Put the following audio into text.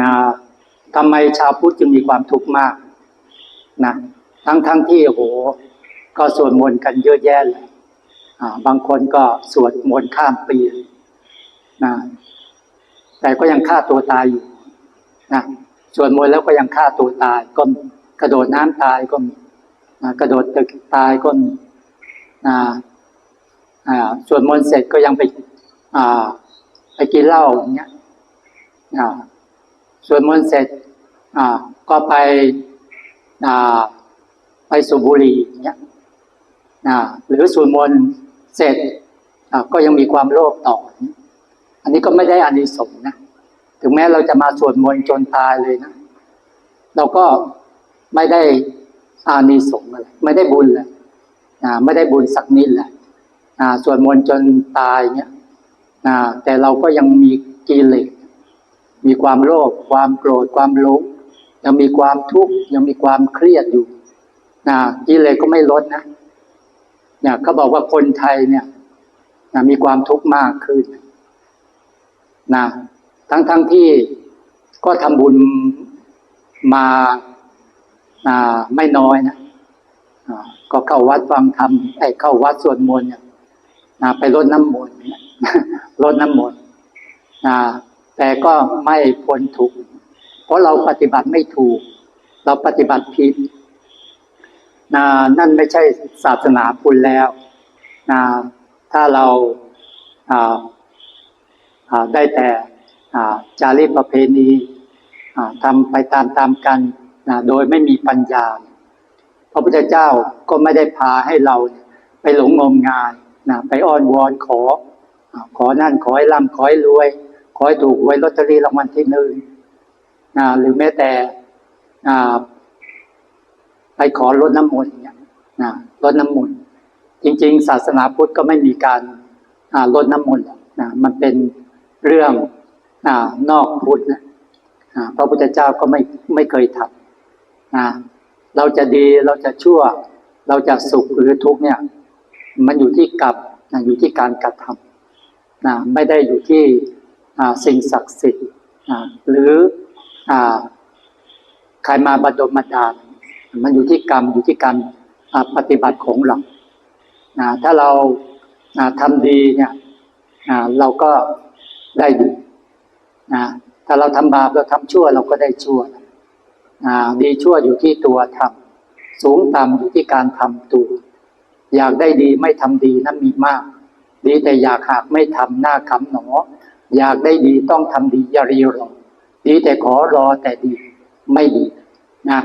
นะทำไมชาวพุทธจึงมีความทุกข์มากนะทั้งทั้งที่โหก็สวดมนต์กันเยอะแยะเลยบางคนก็สวดมนต์ข้ามปีนะแต่ก็ยังฆ่าตัวตายอยู่นะสวดมนต์แล้วก็ยังฆ่าตัวตายก็กระโดดน้ำตายก็มีนะกระโดดตึกตายก็มีนะอ่าสวดมนต์เสร็จก็ยังไปอ่าไปกินเหล้าอย่างเงี้ยอ่า สวดมนต์เสร็จอ่าก็ไปอ่ไปสูบบุหรี่เงี้ยอ่าหรือสวดมนต์เสร็จอ่าก็ยังมีความโลภต่อ อันนี้ก็ไม่ได้อานิสงส์นะ ถึงแม้เราจะมาสวดมนต์จนตายเลยนะ เราก็ไม่ได้อานิสงส์อะไรไม่ได้บุญเลยอ่าไม่ได้บุญสักนิดแหละอ่าสวดมนต์จนตายเนี่ยอ่าแต่เราก็ยังมีกิเลส มีความโลภความโกรธความหลงยังมีความทุกข์ยังมีความเครียดอยู่นะกิเลสก็ไม่ลดนะเนี่ยเขาบอกว่าคนไทยเนี่ยนะมีความทุกข์มากขึ้นนะทั้งทั้งที่ก็ทำบุญมาอ่าไม่น้อยนะก็เข้าวัดฟังธรรมไอ้เข้าวัดสวดมนต์เนี่ยนะไปรดน้ำมนต์เนี่ยรดน้ำมนต์นะ แต่ก็ไม่พ้นทุกข์เพราะเราปฏิบัติไม่ถูก เราปฏิบัติผิดนะนั่นไม่ใช่ศาสนาพุทธแล้วนะถ้าเราได้แต่จารีตประเพณีทำไปตามตามๆกันนะโดยไม่มีปัญญา พระพุทธเจ้าก็ไม่ได้พาให้เราไปหลงงมงายนะไปอ้อนวอนขออ่าขอนั่นขอให้ร่ำขอให้รวย ขอให้ถูกหวยลอตเตอรี่รางวัลที่หนึ่งนะหรือแม้แต่ไปขอรดน้ำมนต์เนี่ยนะรดน้ำมนต์จริง ๆ ศาสนาพุทธก็ไม่มีการอ่ารดน้ำมนต์นะมันเป็นเรื่องอนอกพุทธนะอ่าพระพุทธเจ้าก็ไม่ไม่เคยทำนะเราจะดีเราจะชั่ว เราจะสุขหรือทุกข์เนี่ย มันอยู่ที่กรรมนะอยู่ที่การกระทำนะไม่ได้อยู่ที่ สิ่งศักดิ์สิทธิ์หรือใครมาบัดดลบันดาลมันอยู่ที่กรรมอยู่ที่การปฏิบัติของเราถ้าเราทำดีเนี่ยเราก็ได้ดีนะถ้าเราทำบาปเราทำชั่วเราก็ได้ชั่วดีชั่วอยู่ที่ตัวทำสูงต่ำอยู่ที่การทำตัว อยากได้ดีไม่ทำดีนั้นมีมาก ดีแต่อยากหากไม่ทำหน้าคำหนอ อยากได้ดีต้องทำดีอย่ารีรอดีแต่ขอรอแต่ดีไม่ดีนะ